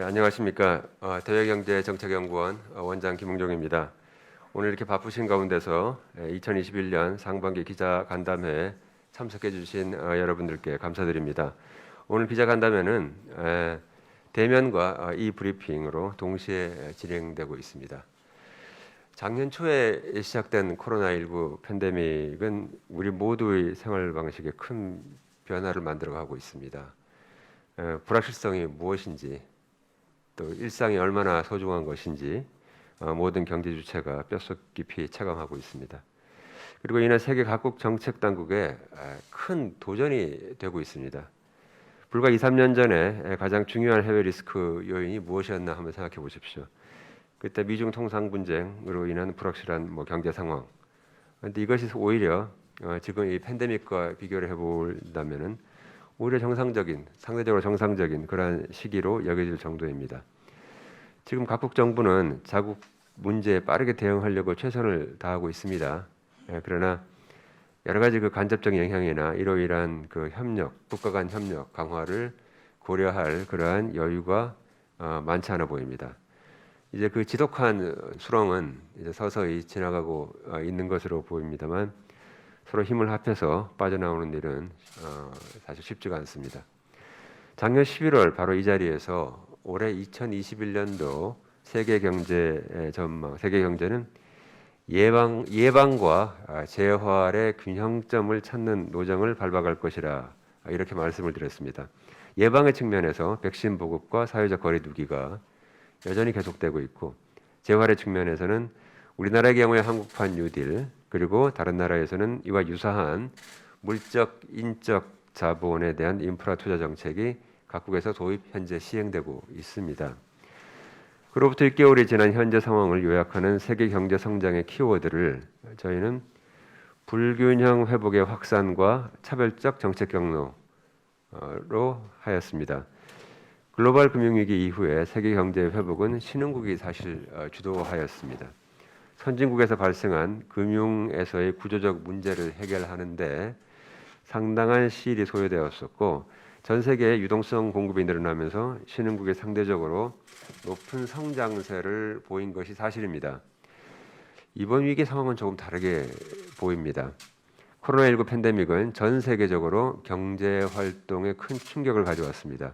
예, 안녕하십니까. 어, 대외경제정책연구원 어, 원장 김웅종입니다. 오늘 이렇게 바쁘신 가운데서 예, 2021년 상반기 기자 간담회에 참석해 주신 어, 여러분들께 감사드립니다. 오늘 기자 간담회는 에, 대면과 어, 이 브리핑으로 동시에 진행되고 있습니다. 작년 초에 시작된 코로나19 팬데믹은 우리 모두의 생활 방식에 큰 변화를 만들어 가고 있습니다. 에, 불확실성이 무엇인지 또 일상이 얼마나 소중한 것인지 어, 모든 경제 주체가 뼛속 깊이 체감하고 있습니다. 그리고 이는 세계 각국 정책 당국에 에, 큰 도전이 되고 있습니다. 불과 2, 3년 전에 에, 가장 중요한 해외 리스크 요인이 무엇이었나 한번 생각해 보십시오. 그때 미중 통상 분쟁으로 인한 불확실한 뭐 경제 상황. 그런데 이것이 오히려 어, 지금 이 팬데믹과 비교를 해본다면은 오히려 정상적인, 상대적으로 정상적인 그러한 시기로 여겨질 정도입니다. 지금 각국 정부는 자국 문제에 빠르게 대응하려고 최선을 다하고 있습니다. 예, 그러나 여러 가지 그 간접적 영향이나 이러이러한 그 협력, 국가 간 협력 강화를 고려할 그러한 여유가 어, 많지 않아 보입니다. 이제 그 지독한 수렁은 이제 서서히 지나가고 어, 있는 것으로 보입니다만 서로 힘을 합해서 빠져나오는 일은 어, 사실 쉽지가 않습니다. 작년 11월 바로 이 자리에서 올해 2021년도 세계 경제 전망, 세계 경제는 예방 예방과 아, 재활의 균형점을 찾는 노정을 밟아갈 것이라 이렇게 말씀을 드렸습니다. 예방의 측면에서 백신 보급과 사회적 거리두기가 여전히 계속되고 있고 재활의 측면에서는 우리나라의 경우에 한국판 뉴딜 그리고 다른 나라에서는 이와 유사한 물적 인적 자본에 대한 인프라 투자 정책이 각국에서 도입 현재 시행되고 있습니다. 그로부터 6개월이 지난 현재 상황을 요약하는 세계 경제 성장의 키워드를 저희는 불균형 회복의 확산과 차별적 정책 경로로 하였습니다. 글로벌 금융위기 이후에 세계 경제 회복은 신흥국이 사실 어, 주도하였습니다. 선진국에서 발생한 금융에서의 구조적 문제를 해결하는데 상당한 시일이 소요되었었고 전 세계의 유동성 공급이 늘어나면서 신흥국이 상대적으로 높은 성장세를 보인 것이 사실입니다. 이번 위기 상황은 조금 다르게 보입니다. 코로나19 팬데믹은 전 세계적으로 경제 활동에 큰 충격을 가져왔습니다.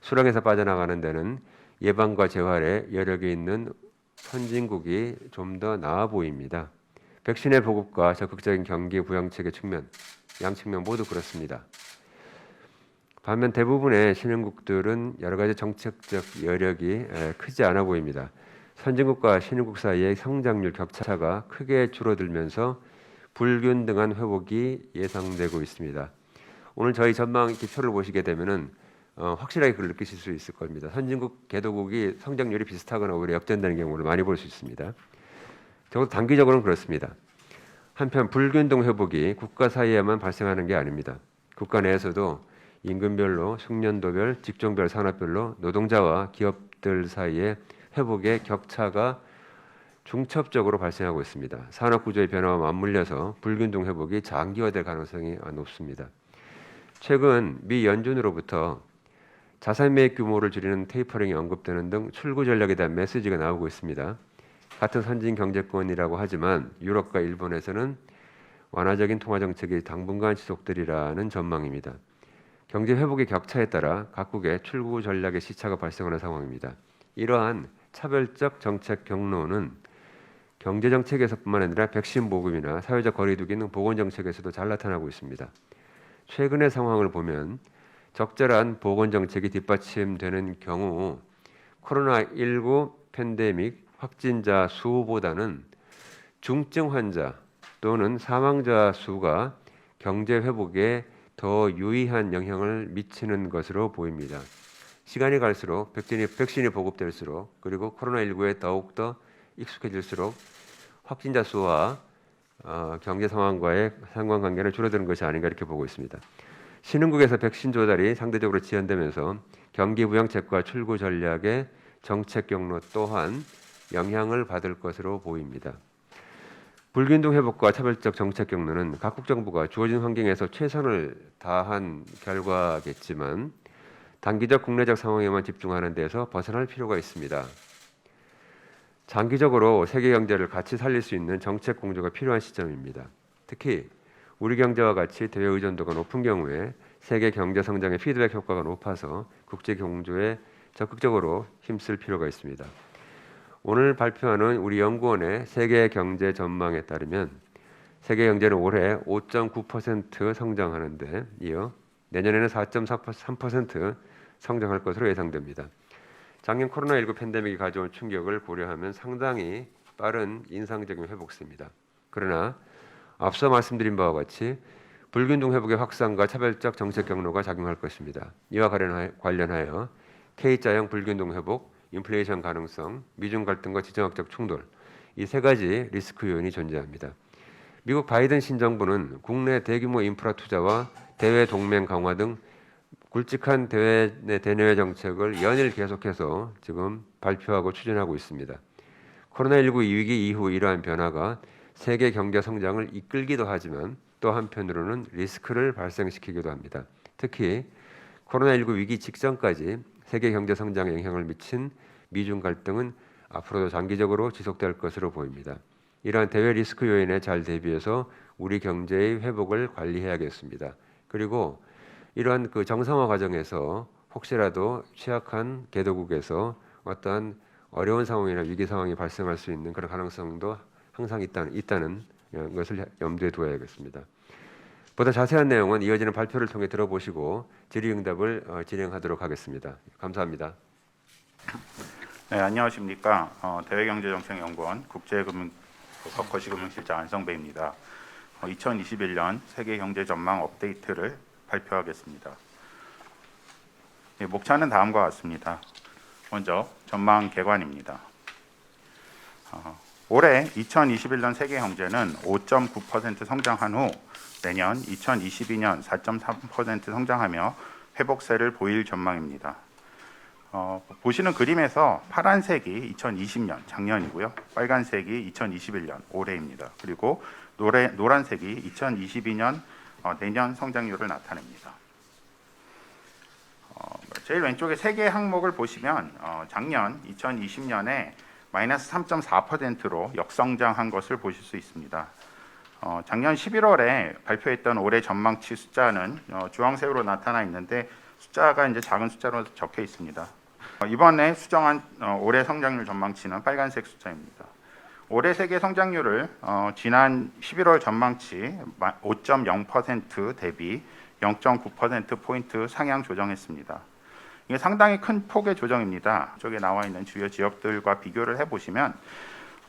수렁에서 빠져나가는 데는 예방과 재활에 여력이 있는 선진국이 좀 더 나아 보입니다. 백신의 보급과 적극적인 경기 부양책의 측면, 양 측면 모두 그렇습니다. 반면 대부분의 신흥국들은 여러 가지 정책적 여력이 크지 않아 보입니다. 선진국과 신흥국 사이의 성장률 격차가 크게 줄어들면서 불균등한 회복이 예상되고 있습니다. 오늘 저희 전망 기표를 보시게 되면은 어, 확실하게 그걸 느끼실 수 있을 겁니다. 선진국 개도국이 성장률이 비슷하거나 오히려 역전되는 경우를 많이 볼 수 있습니다. 적어도 단기적으로는 그렇습니다. 한편 불균등 회복이 국가 사이에만 발생하는 게 아닙니다. 국가 내에서도 임금별로, 숙련도별, 직종별, 산업별로 노동자와 기업들 사이에 회복의 격차가 중첩적으로 발생하고 있습니다. 산업 구조의 변화와 맞물려서 불균등 회복이 장기화될 가능성이 높습니다. 최근 미 연준으로부터 자산 매입 규모를 줄이는 테이퍼링이 언급되는 등 출구 전략에 대한 메시지가 나오고 있습니다. 같은 선진 경제권이라고 하지만 유럽과 일본에서는 완화적인 통화 정책이 당분간 지속되리라는 전망입니다. 경제 회복의 격차에 따라 각국의 출구 전략의 시차가 발생하는 상황입니다. 이러한 차별적 정책 경로는 경제 정책에서뿐만 아니라 백신 보급이나 사회적 거리두기 등 보건 정책에서도 잘 나타나고 있습니다. 최근의 상황을 보면 적절한 보건 정책이 뒷받침되는 경우 코로나19 팬데믹 확진자 수보다는 중증 환자 또는 사망자 수가 경제 회복에 더 유의한 영향을 미치는 것으로 보입니다. 시간이 갈수록 백신이, 백신이 보급될수록 그리고 코로나19에 더욱더 익숙해질수록 확진자 수와 어, 경제 상황과의 상관관계는 줄어드는 것이 아닌가 이렇게 보고 있습니다. 신흥국에서 백신 조달이 상대적으로 지연되면서 경기 부양책과 출구 전략의 정책 경로 또한 영향을 받을 것으로 보입니다. 불균등 회복과 차별적 정책 경로는 각국 정부가 주어진 환경에서 최선을 다한 결과겠지만 단기적 국내적 상황에만 집중하는 데서 벗어날 필요가 있습니다. 장기적으로 세계 경제를 같이 살릴 수 있는 정책 공조가 필요한 시점입니다. 특히 우리 경제와 같이 대외 의존도가 높은 경우에 세계 경제 성장의 피드백 효과가 높아서 국제 공조에 적극적으로 힘쓸 필요가 있습니다. 오늘 발표하는 우리 연구원의 세계 경제 전망에 따르면 세계 경제는 올해 5.9% 성장하는데 이어 내년에는 4.3% 성장할 것으로 예상됩니다. 작년 코로나19 팬데믹이 가져온 충격을 고려하면 상당히 빠른 인상적인 회복세입니다. 그러나 앞서 말씀드린 바와 같이 불균등 회복의 확산과 차별적 정책 경로가 작용할 것입니다. 이와 관련하여, K자형 불균등 회복, 인플레이션 가능성, 미중 갈등과 지정학적 충돌 이 세 가지 리스크 요인이 존재합니다. 미국 바이든 신정부는 국내 대규모 인프라 투자와 대외 동맹 강화 등 굵직한 대외 내 대내외 정책을 연일 계속해서 지금 발표하고 추진하고 있습니다. 코로나19 위기 이후 이러한 변화가 세계 경제 성장을 이끌기도 하지만 또 한편으로는 리스크를 발생시키기도 합니다. 특히 코로나19 위기 직전까지 세계 경제 성장에 영향을 미친 미중 갈등은 앞으로도 장기적으로 지속될 것으로 보입니다. 이러한 대외 리스크 요인에 잘 대비해서 우리 경제의 회복을 관리해야겠습니다. 그리고 이러한 그 정상화 과정에서 혹시라도 취약한 개도국에서 어떠한 어려운 상황이나 위기 상황이 발생할 수 있는 그런 가능성도 항상 있다는, 있다는 것을 염두에 두어야겠습니다. 보다 자세한 내용은 이어지는 발표를 통해 들어보시고 질의응답을 어, 진행하도록 하겠습니다. 감사합니다. 네, 안녕하십니까. 어, 대외경제정책연구원 국제금융 거시금융실장 안성배입니다. 어, 2021년 세계경제 전망 업데이트를 발표하겠습니다. 예, 목차는 다음과 같습니다. 먼저 전망 개관입니다. 어, 올해 2021년 세계 경제는 5.9% 성장한 후 내년 2022년 4.3% 성장하며 회복세를 보일 전망입니다. 어, 보시는 그림에서 파란색이 2020년 작년이고요. 빨간색이 2021년 올해입니다. 그리고 노래, 노란색이 2022년 어, 내년 성장률을 나타냅니다. 어, 제일 왼쪽에 세 개 항목을 보시면 어, 작년 2020년에 마이너스 3.4%로 역성장한 것을 보실 수 있습니다. 어, 작년 11월에 발표했던 올해 전망치 숫자는 어, 주황색으로 나타나 있는데 숫자가 이제 작은 숫자로 적혀 있습니다. 어, 이번에 수정한 어, 올해 성장률 전망치는 빨간색 숫자입니다. 올해 세계 성장률을 어, 지난 11월 전망치 5.0% 대비 0.9% 포인트 상향 조정했습니다. 이게 상당히 큰 폭의 조정입니다. 저기 나와 있는 주요 지역들과 비교를 해보시면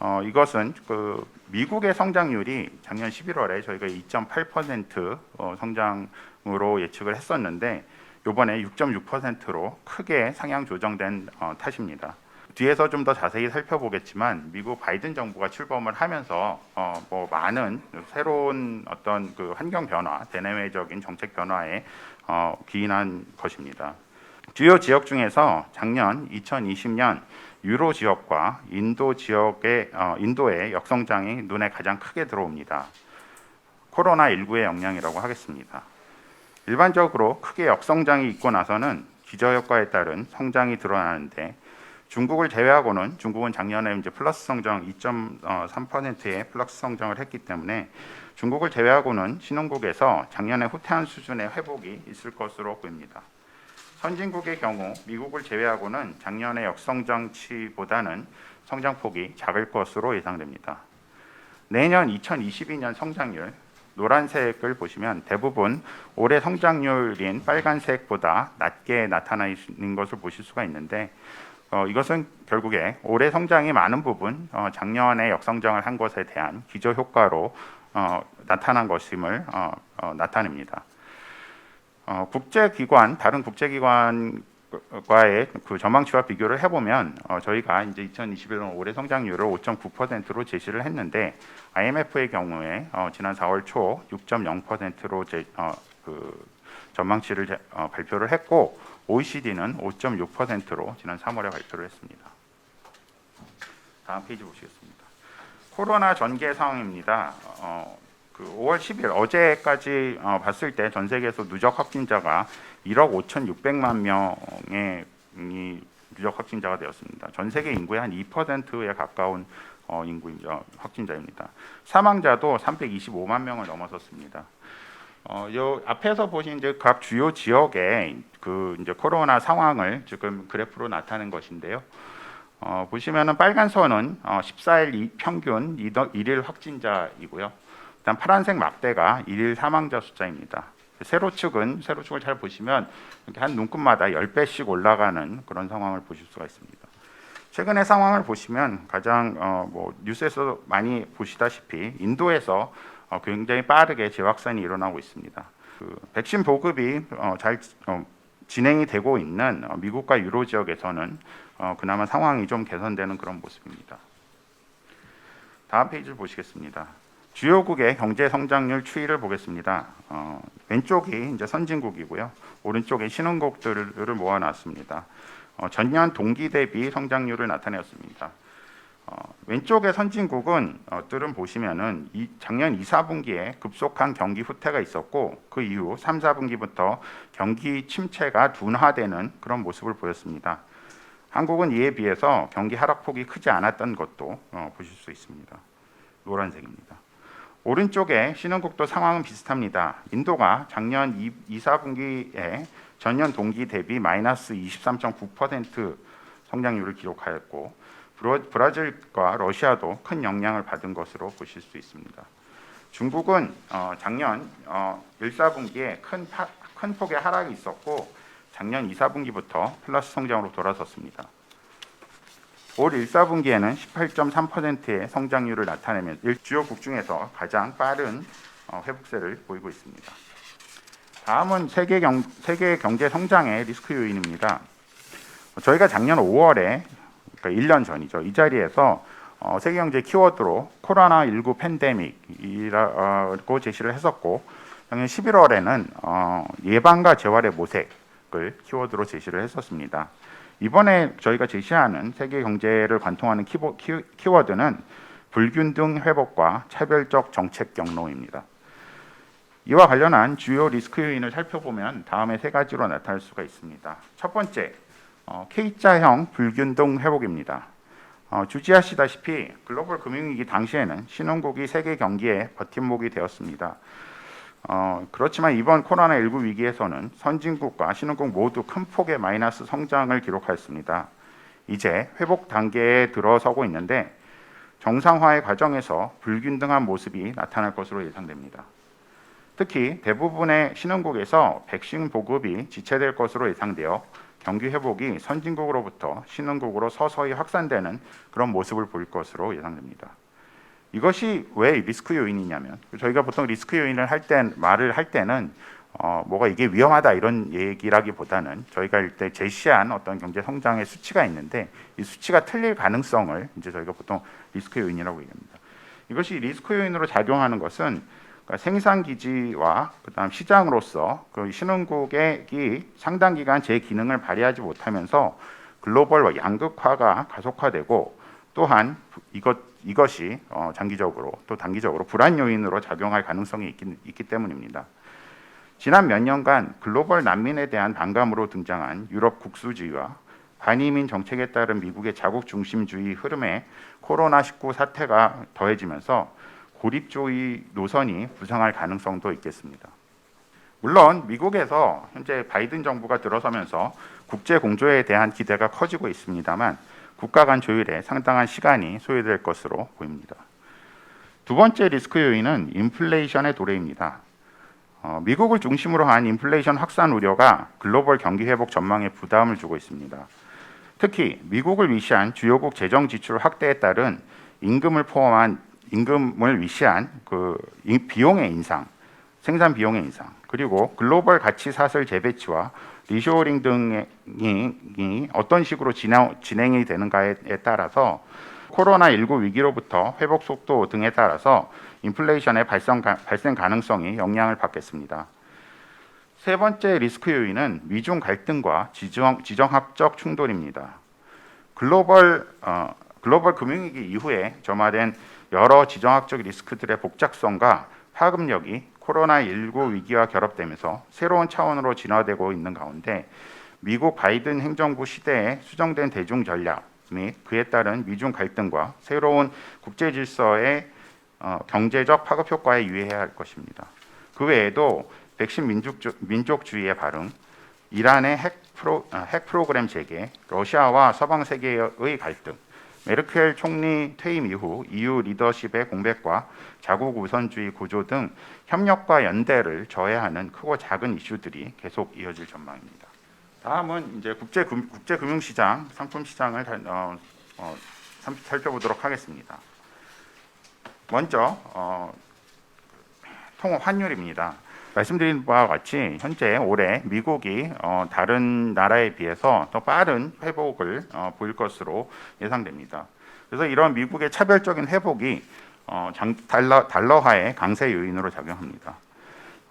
어, 이것은 그 미국의 성장률이 작년 11월에 저희가 2.8% 어, 성장으로 예측을 했었는데 이번에 6.6%로 크게 상향 조정된 어, 탓입니다. 뒤에서 좀 더 자세히 살펴보겠지만 미국 바이든 정부가 출범을 하면서 어, 뭐 많은 새로운 어떤 그 환경 변화, 대내외적인 정책 변화에 어, 기인한 것입니다. 주요 지역 중에서 작년 2020년 유로 지역과 인도 지역의 어, 인도의 역성장이 눈에 가장 크게 들어옵니다. 코로나 19의 영향이라고 하겠습니다. 일반적으로 크게 역성장이 있고 나서는 기저효과에 따른 성장이 드러나는데 중국을 제외하고는 중국은 작년에 이제 플러스 성장 2.3%의 플러스 성장을 했기 때문에 중국을 제외하고는 신흥국에서 작년에 후퇴한 수준의 회복이 있을 것으로 보입니다. 선진국의 경우 미국을 제외하고는 작년의 역성장치보다는 성장폭이 작을 것으로 예상됩니다. 내년 2022년 성장률 노란색을 보시면 대부분 올해 성장률인 빨간색보다 낮게 나타나는 것을 보실 수가 있는데 어, 이것은 결국에 올해 성장이 많은 부분 어, 작년에 역성장을 한 것에 대한 기저 효과로 어, 나타난 것임을 어, 어, 나타냅니다. 어, 국제기관 다른 국제기관과의 그 전망치와 비교를 해보면 어, 저희가 이제 2021년 올해 성장률을 5.9%로 제시를 했는데 IMF의 경우에 어, 지난 4월 초 6.0%로 제, 어, 그 전망치를 제, 어, 발표를 했고 OECD는 5.6%로 지난 3월에 발표를 했습니다. 다음 페이지 보시겠습니다. 코로나 전개 상황입니다. 어, 그 5월 10일 어제까지 어, 봤을 때 전 세계에서 누적 확진자가 1억 5,600만 명의 이 누적 확진자가 되었습니다. 전 세계 인구의 한 2%에 가까운 어, 인구 어, 확진자입니다. 사망자도 325만 명을 넘어섰습니다. 어, 요 앞에서 보신 이제 각 주요 지역의 그 이제 코로나 상황을 지금 그래프로 나타낸 것인데요. 어, 보시면은 빨간 선은 어, 14일 이- 평균 이더- 일일 확진자이고요. 일단 파란색 막대가 일일 사망자 숫자입니다. 세로축은 세로축을 잘 보시면 이렇게 한 눈금마다 10배씩 올라가는 그런 상황을 보실 수가 있습니다. 최근의 상황을 보시면 가장 어, 뭐 뉴스에서 많이 보시다시피 인도에서 어, 굉장히 빠르게 재확산이 일어나고 있습니다. 그 백신 보급이 어, 잘 어, 진행이 되고 있는 어, 미국과 유로 지역에서는 어, 그나마 상황이 좀 개선되는 그런 모습입니다. 다음 페이지를 보시겠습니다. 주요국의 경제 성장률 추이를 보겠습니다. 어, 왼쪽이 이제 선진국이고요. 오른쪽에 신흥국들을 모아놨습니다. 어, 전년 동기 대비 성장률을 나타내었습니다. 어, 왼쪽의 선진국은 어, 들은 보시면은 이 작년 2, 4분기에 급속한 경기 후퇴가 있었고 그 이후 3, 4분기부터 경기 침체가 둔화되는 그런 모습을 보였습니다. 한국은 이에 비해서 경기 하락폭이 크지 않았던 것도 어, 보실 수 있습니다. 노란색입니다. 오른쪽에 신흥국도 상황은 비슷합니다. 인도가 작년 2, 2 4분기에 전년 동기 대비 마이너스 23.9% 성장률을 기록하였고 브라- 브라질과 러시아도 큰 영향을 받은 것으로 보실 수 있습니다. 중국은 어, 작년 어, 1, 4분기에 큰, 파- 큰 폭의 하락이 있었고 작년 2, 4분기부터 플러스 성장으로 돌아섰습니다. 올 1, 4분기에는 18.3%의 성장률을 나타내면 일- 주요국 중에서 가장 빠른 어, 회복세를 보이고 있습니다. 다음은 세계 경 세계 경제 성장의 리스크 요인입니다. 저희가 작년 5월에 그러니까 1년 전이죠. 이 자리에서 어, 세계 경제 키워드로 코로나 19 팬데믹이라고 제시를 했었고 작년 11월에는 어, 예방과 재활의 모색을 키워드로 제시를 했었습니다. 이번에 저희가 제시하는 세계 경제를 관통하는 키보, 키, 키워드는 불균등 회복과 차별적 정책 경로입니다. 이와 관련한 주요 리스크 요인을 살펴보면 다음에 세 가지로 나타날 수가 있습니다. 첫 번째, 어, K자형 불균등 회복입니다. 어, 주지하시다시피 글로벌 금융위기 당시에는 신흥국이 세계 경기에 버팀목이 되었습니다. 어, 그렇지만 이번 코로나19 위기에서는 선진국과 신흥국 모두 큰 폭의 마이너스 성장을 기록하였습니다. 이제 회복 단계에 들어서고 있는데 정상화의 과정에서 불균등한 모습이 나타날 것으로 예상됩니다. 특히 대부분의 신흥국에서 백신 보급이 지체될 것으로 예상되어 경기 회복이 선진국으로부터 신흥국으로 서서히 확산되는 그런 모습을 보일 것으로 예상됩니다. 이것이 왜 리스크 요인이냐면 저희가 보통 리스크 요인을 할 때 말을 할 때는 어, 뭐가 이게 위험하다 이런 얘기라기보다는 저희가 일때 제시한 어떤 경제 성장의 수치가 있는데 이 수치가 틀릴 가능성을 이제 저희가 보통 리스크 요인이라고 얘기합니다. 이것이 리스크 요인으로 작용하는 것은 그러니까 생산 기지와 그다음 시장으로서 그 신흥국이 상당 기간 제 기능을 발휘하지 못하면서 글로벌 양극화가 가속화되고 또한 이것 이것이 어, 장기적으로 또 단기적으로 불안 요인으로 작용할 가능성이 있기, 있기 때문입니다. 지난 몇 년간 글로벌 난민에 대한 반감으로 등장한 유럽 국수주의와 반이민 정책에 따른 미국의 자국 중심주의 흐름에 코로나19 사태가 더해지면서 고립주의 노선이 부상할 가능성도 있겠습니다. 물론 미국에서 현재 바이든 정부가 들어서면서 국제 공조에 대한 기대가 커지고 있습니다만 국가 간 조율에 상당한 시간이 소요될 것으로 보입니다. 두 번째 리스크 요인은 인플레이션의 도래입니다. 어, 미국을 중심으로 한 인플레이션 확산 우려가 글로벌 경기 회복 전망에 부담을 주고 있습니다. 특히 미국을 위시한 주요국 재정 지출 확대에 따른 임금을 포함한 임금을 위시한 그 이- 비용의 인상, 생산 비용의 인상, 그리고 글로벌 가치 사슬 재배치와 리쇼링 등이 이 어떤 식으로 진행, 진행이 되는가에 따라서 코로나 19 위기로부터 회복 속도 등에 따라서 인플레이션의 발생, 가- 발생 가능성이 영향을 받겠습니다. 세 번째 리스크 요인은 미중 갈등과 지정, 지정학적 충돌입니다. 글로벌 어, 글로벌 금융위기 이후에 점화된 여러 지정학적 리스크들의 복잡성과 파급력이 코로나19 위기와 결합되면서 새로운 차원으로 진화되고 있는 가운데 미국 바이든 행정부 시대에 수정된 대중 전략 및 그에 따른 미중 갈등과 새로운 국제 질서의 어, 경제적 파급 효과에 유의해야 할 것입니다. 그 외에도 백신 민족주, 민족주의의 발흥, 이란의 핵, 프로, 아, 핵 프로그램 재개, 러시아와 서방 세계의 갈등, 메르켈 총리 퇴임 이후 EU 리더십의 공백과 자국 우선주의 구조 등 협력과 연대를 저해하는 크고 작은 이슈들이 계속 이어질 전망입니다. 다음은 이제 국제 금, 국제 금융 시장, 상품 시장을 달- 어, 어, 삼- 살펴보도록 하겠습니다. 먼저 어, 통 환율입니다. 말씀드린 바와 같이 현재 올해 미국이 어, 다른 나라에 비해서 더 빠른 회복을 어, 보일 것으로 예상됩니다. 그래서 이런 미국의 차별적인 회복이 어, 장, 달러, 달러화의 강세 요인으로 작용합니다.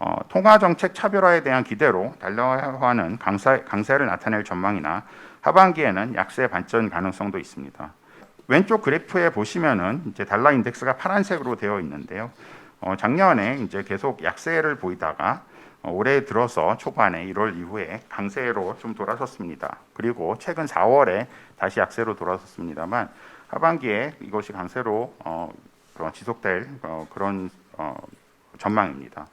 어, 통화 정책 차별화에 대한 기대로 달러화는 강세, 강세를 나타낼 전망이나 하반기에는 약세 반전 가능성도 있습니다. 왼쪽 그래프에 보시면은 이제 달러 인덱스가 파란색으로 되어 있는데요. 어, 작년에 이제 계속 약세를 보이다가 어, 올해 들어서 초반에 1월 이후에 강세로 좀 돌아섰습니다. 그리고 최근 4월에 다시 약세로 돌아섰습니다만 하반기에 이것이 강세로 어, 어, 지속될 어, 그런 어, 전망입니다.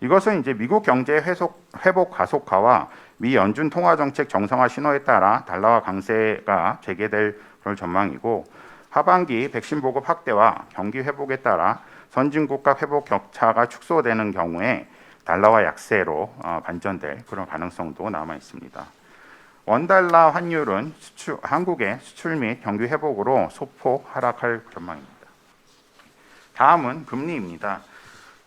이것은 이제 미국 경제 회속, 회복 가속화와 미 연준 통화 정책 정상화 신호에 따라 달러화 강세가 재개될 그런 전망이고 하반기 백신 보급 확대와 경기 회복에 따라 선진국과 회복 격차가 축소되는 경우에 달러화 약세로 어, 반전될 그런 가능성도 남아 있습니다. 원달러 환율은 수출, 한국의 수출 및 경기 회복으로 소폭 하락할 전망입니다. 다음은 금리입니다.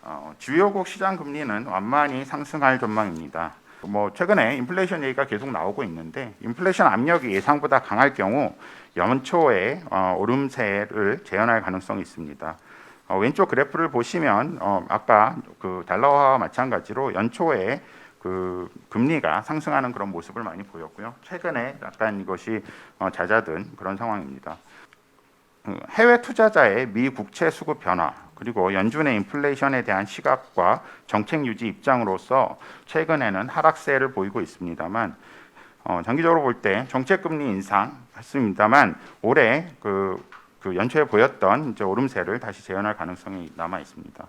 어, 주요국 시장 금리는 완만히 상승할 전망입니다. 뭐 최근에 인플레이션 얘기가 계속 나오고 있는데 인플레이션 압력이 예상보다 강할 경우 연초에 어, 오름세를 재현할 가능성이 있습니다. 어, 왼쪽 그래프를 보시면 어, 아까 그 달러화와 마찬가지로 연초에 그 금리가 상승하는 그런 모습을 많이 보였고요. 최근에 약간 이것이 어, 잦아든 그런 상황입니다. 그 해외 투자자의 미 국채 수급 변화 그리고 연준의 인플레이션에 대한 시각과 정책 유지 입장으로서 최근에는 하락세를 보이고 있습니다만 어, 장기적으로 볼 때 정책 금리 인상 했습니다만 올해 그, 그 연초에 보였던 이제 오름세를 다시 재현할 가능성이 남아 있습니다.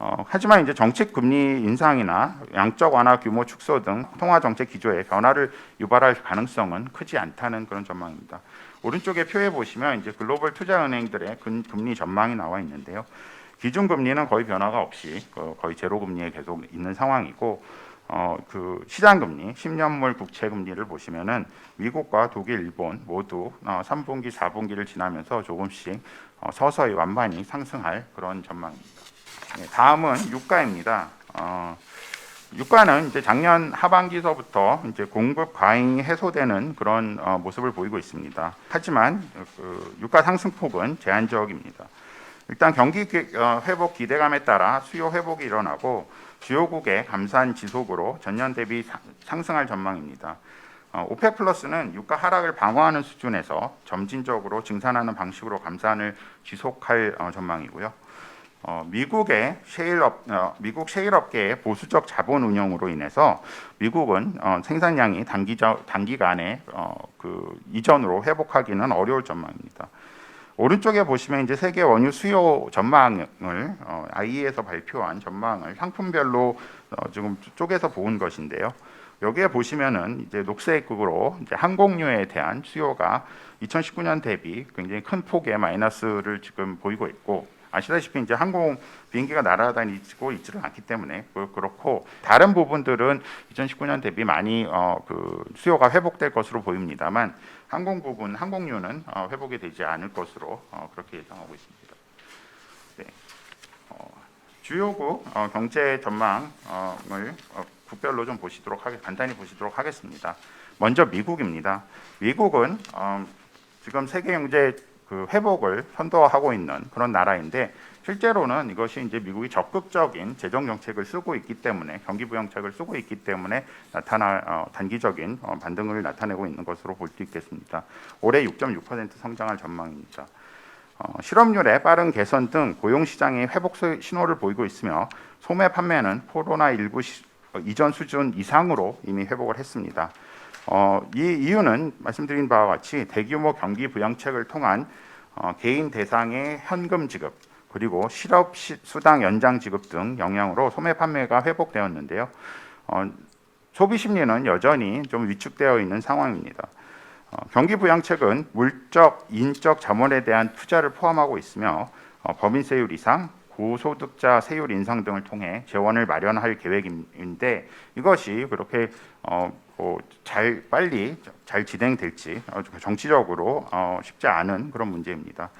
어, 하지만 이제 정책 금리 인상이나 양적 완화 규모 축소 등 통화 정책 기조에 변화를 유발할 가능성은 크지 않다는 그런 전망입니다. 오른쪽에 표에 보시면 이제 글로벌 투자 은행들의 근- 금리 전망이 나와 있는데요. 기준 금리는 거의 변화가 없이 어, 거의 제로 금리에 계속 있는 상황이고 어, 그 시장 금리, 10년물 국채 금리를 보시면은 미국과 독일, 일본 모두 어, 3분기, 4분기를 지나면서 조금씩 어, 서서히 완만히 상승할 그런 전망입니다. 네, 다음은 유가입니다. 어, 유가는 이제 작년 하반기서부터 이제 공급 과잉이 해소되는 그런 어, 모습을 보이고 있습니다. 하지만 그 유가 상승폭은 제한적입니다. 일단 경기 기- 어, 회복 기대감에 따라 수요 회복이 일어나고 주요국의 감산 지속으로 전년 대비 상- 상승할 전망입니다. 어, 오펙 플러스는 유가 하락을 방어하는 수준에서 점진적으로 증산하는 방식으로 감산을 지속할 어, 전망이고요. 어, 미국의 셰일업, 어, 미국 셰일업계의 보수적 자본 운영으로 인해서 미국은 어, 생산량이 단기적, 단기간에 어, 그 이전으로 회복하기는 어려울 전망입니다. 오른쪽에 보시면 이제 세계 원유 수요 전망을 어, IE에서 발표한 전망을 상품별로 어, 지금 쪼개서 본 것인데요. 여기에 보시면은 이제 녹색으로 이제 항공유에 대한 수요가 2019년 대비 굉장히 큰 폭의 마이너스를 지금 보이고 있고 아시다시피 이제 항공 비행기가 날아다니고 있지를 않기 때문에 그- 그렇고 다른 부분들은 2019년 대비 많이 어, 그 수요가 회복될 것으로 보입니다만 항공 부분 항공유는 어, 회복이 되지 않을 것으로 어, 그렇게 예상하고 있습니다. 네. 어, 주요국 어, 경제 전망을 어, 국별로 좀 보시도록 하겠 간단히 보시도록 하겠습니다. 먼저 미국입니다. 미국은 어, 지금 세계 경제 그 회복을 선도하고 있는 그런 나라인데 실제로는 이것이 이제 미국이 적극적인 재정 정책을 쓰고 있기 때문에 경기 부양책을 쓰고 있기 때문에 나타나 어, 단기적인 어, 반등을 나타내고 있는 것으로 볼 수 있겠습니다. 올해 6.6% 성장할 전망입니다. 어, 실업률의 빠른 개선 등 고용 시장이 회복 시- 신호를 보이고 있으며 소매 판매는 코로나19 시- 어, 이전 수준 이상으로 이미 회복을 했습니다. 어, 이 이유는 말씀드린 바와 같이 대규모 경기 부양책을 통한 어, 개인 대상의 현금 지급 그리고 실업 시- 수당 연장 지급 등 영향으로 소매 판매가 회복되었는데요. 어, 소비 심리는 여전히 좀 위축되어 있는 상황입니다. 어, 경기 부양책은 물적, 인적 자본에 대한 투자를 포함하고 있으며 어, 법인세율 이상, 고소득자 세율 인상 등을 통해 재원을 마련할 계획인데 이것이 그렇게 어, 뭐 잘 빨리 잘 진행될지 어, 정치적으로 어, 쉽지 않은 그런 문제입니다.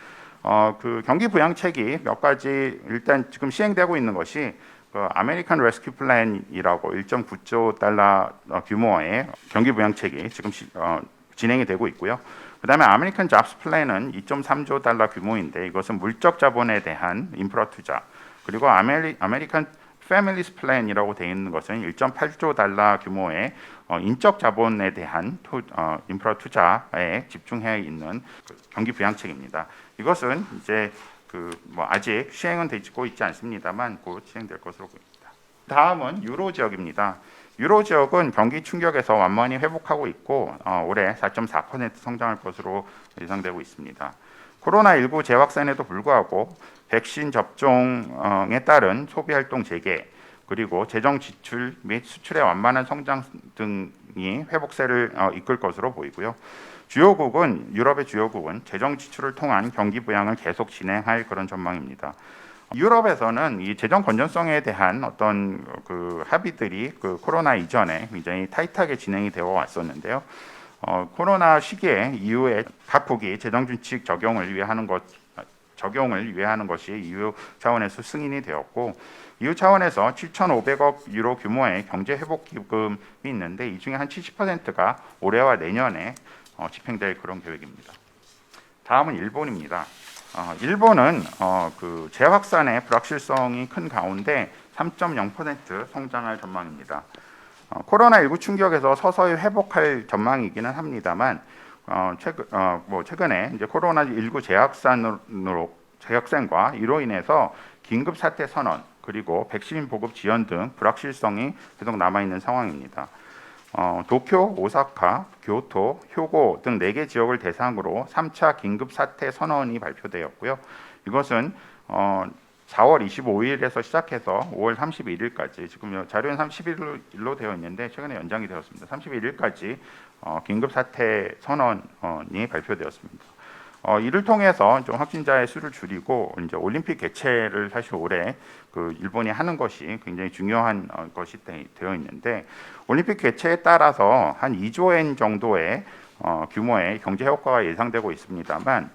어, 그 경기 부양책이 몇 가지 일단 지금 시행되고 있는 것이 그 아메리칸 레스큐 플랜이라고 1.9조 달러 어, 규모의 경기 부양책이 지금 시, 어, 진행이 되고 있고요. 그다음에 아메리칸 잡스 플랜은 2.3조 달러 규모인데 이것은 물적 자본에 대한 인프라 투자 그리고 아메리, 아메리칸 패밀리스 플랜이라고 되어 있는 것은 1.8조 달러 규모의 어, 인적 자본에 대한 투, 어, 인프라 투자에 집중해 있는 그 경기 부양책입니다. 이것은 이제 그 뭐 아직 시행은 되고 있지 않습니다만 곧 시행될 것으로 보입니다. 다음은 유로 지역입니다. 유로 지역은 경기 충격에서 완만히 회복하고 있고 어, 올해 4.4% 성장할 것으로 예상되고 있습니다. 코로나19 재확산에도 불구하고 백신 접종에 따른 소비 활동 재개 그리고 재정 지출 및 수출의 완만한 성장 등 이 회복세를 어, 이끌 것으로 보이고요. 주요국은 유럽의 주요국은 재정 지출을 통한 경기 부양을 계속 진행할 그런 전망입니다. 유럽에서는 이 재정 건전성에 대한 어떤 그 합의들이 그 코로나 이전에 굉장히 타이트하게 진행이 되어 왔었는데요. 어, 코로나 시기에 이후에 각국이 재정 준칙 적용을 위해 하는 것 적용을 위해 하는 것이 EU 차원에서 승인이 되었고 EU 차원에서 7,500억 유로 규모의 경제 회복 기금이 있는데 이 중에 한 70%가 올해와 내년에 어, 집행될 그런 계획입니다. 다음은 일본입니다. 어, 일본은 어, 그 재확산의 불확실성이 큰 가운데 3.0% 성장할 전망입니다. 어, 코로나19 충격에서 서서히 회복할 전망이기는 합니다만 어, 최근 어, 뭐 최근에 이제 코로나19 재확산으로 재확산과 이로 인해서 긴급 사태 선언 그리고 백신 보급 지연 등 불확실성이 계속 남아 있는 상황입니다. 어, 도쿄, 오사카, 교토, 효고 등네개 지역을 대상으로 3차 긴급 사태 선언이 발표되었고요. 이것은 어, 4월 25일에서 시작해서 5월 31일까지 지금 자료는 31일로 되어 있는데 최근에 연장이 되었습니다. 31일까지 어, 긴급 사태 선언이 발표되었습니다. 어, 이를 통해서 좀 확진자의 수를 줄이고 이제 올림픽 개최를 사실 올해 그 일본이 하는 것이 굉장히 중요한 어, 것이 되, 되어 있는데 올림픽 개최에 따라서 한 2조 엔 정도의 어, 규모의 경제 효과가 예상되고 있습니다만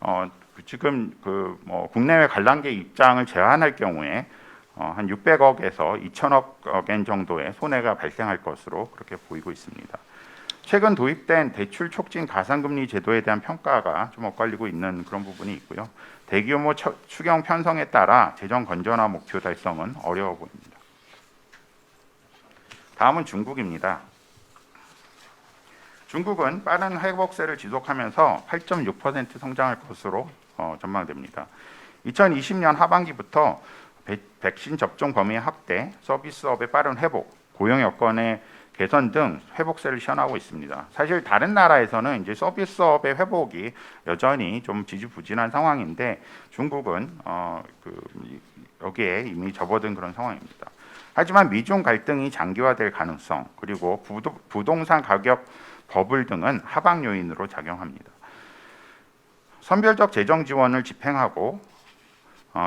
어, 그 지금 그 뭐 국내외 관람객 입장을 제한할 경우에 어, 한 600억에서 2천억 엔 정도의 손해가 발생할 것으로 그렇게 보이고 있습니다. 최근 도입된 대출 촉진 가상금리 제도에 대한 평가가 좀 엇갈리고 있는 그런 부분이 있고요. 대규모 처- 추경 편성에 따라 재정 건전화 목표 달성은 어려워 보입니다. 다음은 중국입니다. 중국은 빠른 회복세를 지속하면서 8.6% 성장할 것으로 어, 전망됩니다. 2020년 하반기부터 백- 백신 접종 범위 확대, 서비스업의 빠른 회복, 고용 여건의 개선 등 회복세를 시현하고 있습니다. 사실 다른 나라에서는 이제 서비스업의 회복이 여전히 좀 지지부진한 상황인데 중국은 어, 그 이- 여기에 이미 접어든 그런 상황입니다. 하지만 미중 갈등이 장기화될 가능성 그리고 부도, 부동산 가격 버블 등은 하방 요인으로 작용합니다. 선별적 재정 지원을 집행하고 어,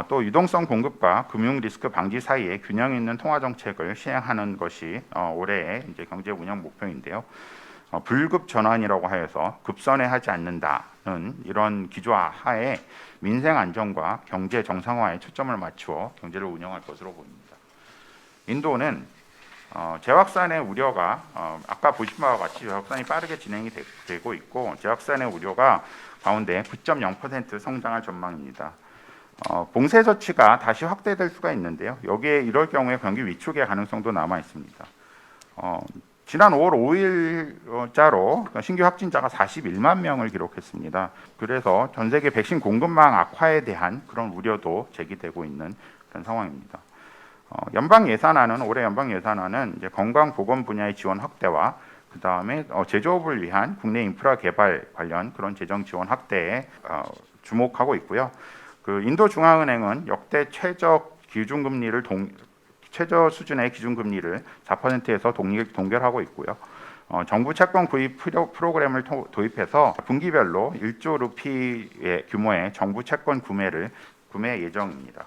또 유동성 공급과 금융 리스크 방지 사이에 균형 있는 통화 정책을 시행하는 것이 어, 올해의 이제 경제 운영 목표인데요. 어, 불급 전환이라고 하여서 급선회 하지 않는다는 이런 기조 하에 민생 안정과 경제 정상화에 초점을 맞추어 경제를 운영할 것으로 보입니다. 인도는 어, 재확산의 우려가 어, 아까 보신 바와 같이 재확산이 빠르게 진행이 되, 고 있고 재확산의 우려가 가운데 9.0% 성장할 전망입니다. 어, 봉쇄 조치가 다시 확대될 수가 있는데요. 여기에 이럴 경우에 경기 위축의 가능성도 남아 있습니다. 어, 지난 5월 5일자로 신규 확진자가 41만 명을 기록했습니다. 그래서 전 세계 백신 공급망 악화에 대한 그런 우려도 제기되고 있는 그런 상황입니다. 어, 연방 예산안은 올해 연방 예산안은 이제 건강 보건 분야의 지원 확대와 그 다음에 어, 제조업을 위한 국내 인프라 개발 관련 그런 재정 지원 확대에 어, 주목하고 있고요. 그 인도 중앙은행은 역대 최저 기준금리를 동, 최저 수준의 기준금리를 4%에서 동일, 동결하고 있고요. 어, 정부 채권 구입 프로, 프로그램을 토- 도입해서 분기별로 1조 루피의 규모의 정부 채권 구매를 구매 예정입니다.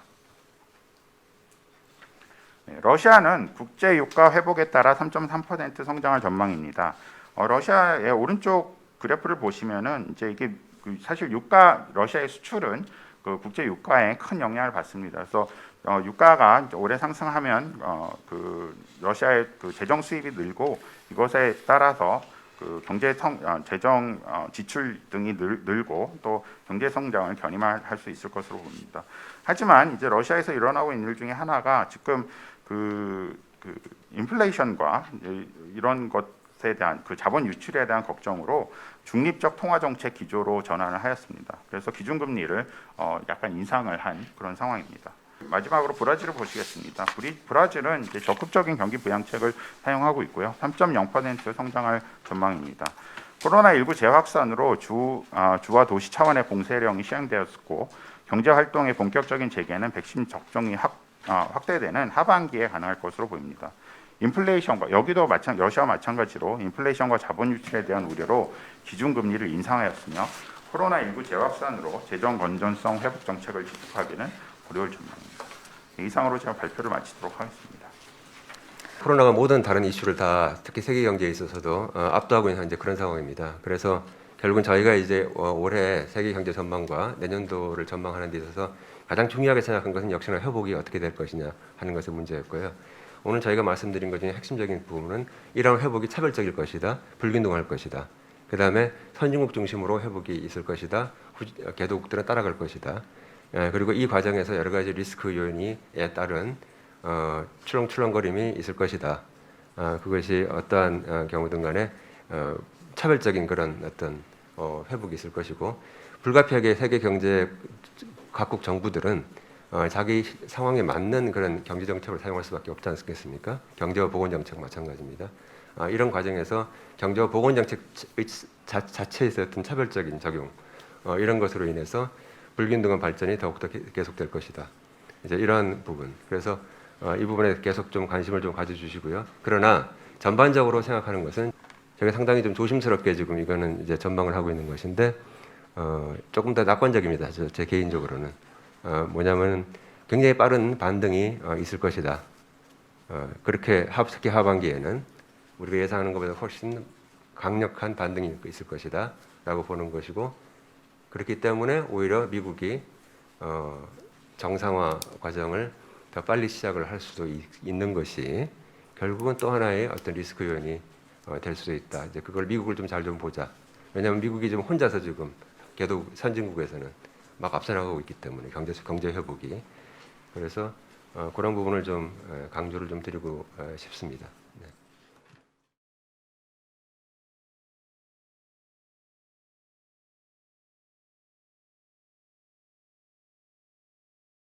네, 러시아는 국제 유가 회복에 따라 3.3% 성장할 전망입니다. 어, 러시아의 오른쪽 그래프를 보시면은 이제 이게 그 사실 유가 러시아의 수출은 그 국제 유가에 큰 영향을 받습니다. 그래서 어, 유가가 올해 상승하면 어, 그 러시아의 그 재정 수입이 늘고 이것에 따라서 그 경제 성, 어, 재정 어, 지출 등이 늘, 늘고 또 경제 성장을 견인할 수 있을 것으로 봅니다. 하지만 이제 러시아에서 일어나고 있는 일 중에 하나가 지금 그, 그 인플레이션과 이제 것에 대한 그 자본 유출에 대한 걱정으로 중립적 통화 정책 기조로 전환을 하였습니다. 그래서 기준금리를 어, 약간 인상을 한 그런 상황입니다. 마지막으로 브라질을 보시겠습니다. 브라질은 이제 적극적인 경기 부양책을 사용하고 있고요. 3.0% 성장할 전망입니다. 코로나19 재확산으로 주, 아, 주와 도시 차원의 봉쇄령이 시행되었고 경제 활동의 본격적인 재개는 백신 접종이 확, 아, 확대되는 하반기에 가능할 것으로 보입니다. 인플레이션과 여기도 마찬 러시아와 마찬가지로 인플레이션과 자본 유출에 대한 우려로 기준 금리를 인상하였으며 코로나19 재확산으로 재정 건전성 회복 정책을 지속하기는 어려울 전망입니다. 이상으로 제가 발표를 마치도록 하겠습니다. 코로나가 모든 다른 이슈를 다 특히 세계 경제에 있어서도 어, 압도하고 있는 현재 그런 상황입니다. 그래서 결국은 저희가 이제 어, 올해 세계 경제 전망과 내년도를 전망하는 데 있어서 가장 중요하게 생각한 것은 역시나 회복이 어떻게 될 것이냐 하는 것의 문제였고요. 오늘 저희가 말씀드린 것 중에 핵심적인 부분은 이러한 회복이 차별적일 것이다, 불균등할 것이다. 그 다음에 선진국 중심으로 회복이 있을 것이다, 후, 개도국들은 따라갈 것이다. 예, 그리고 이 과정에서 여러 가지 리스크 요인에 따른 어, 출렁출렁거림이 있을 것이다. 어, 그것이 어떠한 어, 경우든 간에 어, 차별적인 그런 어떤 어, 회복이 있을 것이고 불가피하게 세계 경제 각국 정부들은 어, 자기 시- 상황에 맞는 그런 경제 정책을 사용할 수밖에 없지 않겠습니까? 경제와 보건 정책 마찬가지입니다. 아, 이런 과정에서 경제와 보건 정책 자, 자체에서 어떤 차별적인 적용 어, 이런 것으로 인해서 불균등한 발전이 더욱더 계- 계속될 것이다. 이제 이러한 부분. 그래서 어, 이 부분에 계속 좀 관심을 좀 가져주시고요. 그러나 전반적으로 생각하는 것은 제가 상당히 좀 조심스럽게 지금 이거는 이제 전망을 하고 있는 것인데 어, 조금 더 낙관적입니다. 저, 제 개인적으로는 어, 뭐냐면 굉장히 빠른 반등이 어, 있을 것이다. 어, 그렇게 하, 특히 하반기에는 우리가 예상하는 것보다 훨씬 강력한 반등이 있을 것이다 라고 보는 것이고 그렇기 때문에 오히려 미국이 어, 정상화 과정을 더 빨리 시작을 할 수도 있, 는 것이 결국은 또 하나의 어떤 리스크 요인이 어, 될 수도 있다. 이제 그걸 미국을 좀 잘좀 보자. 왜냐하면 미국이 지금 혼자서 지금 개도 선진국에서는 막 앞서나가고 있기 때문에 경제 경제 회복이 그래서 어, 그런 부분을 좀 어, 강조를 좀 드리고 어, 싶습니다.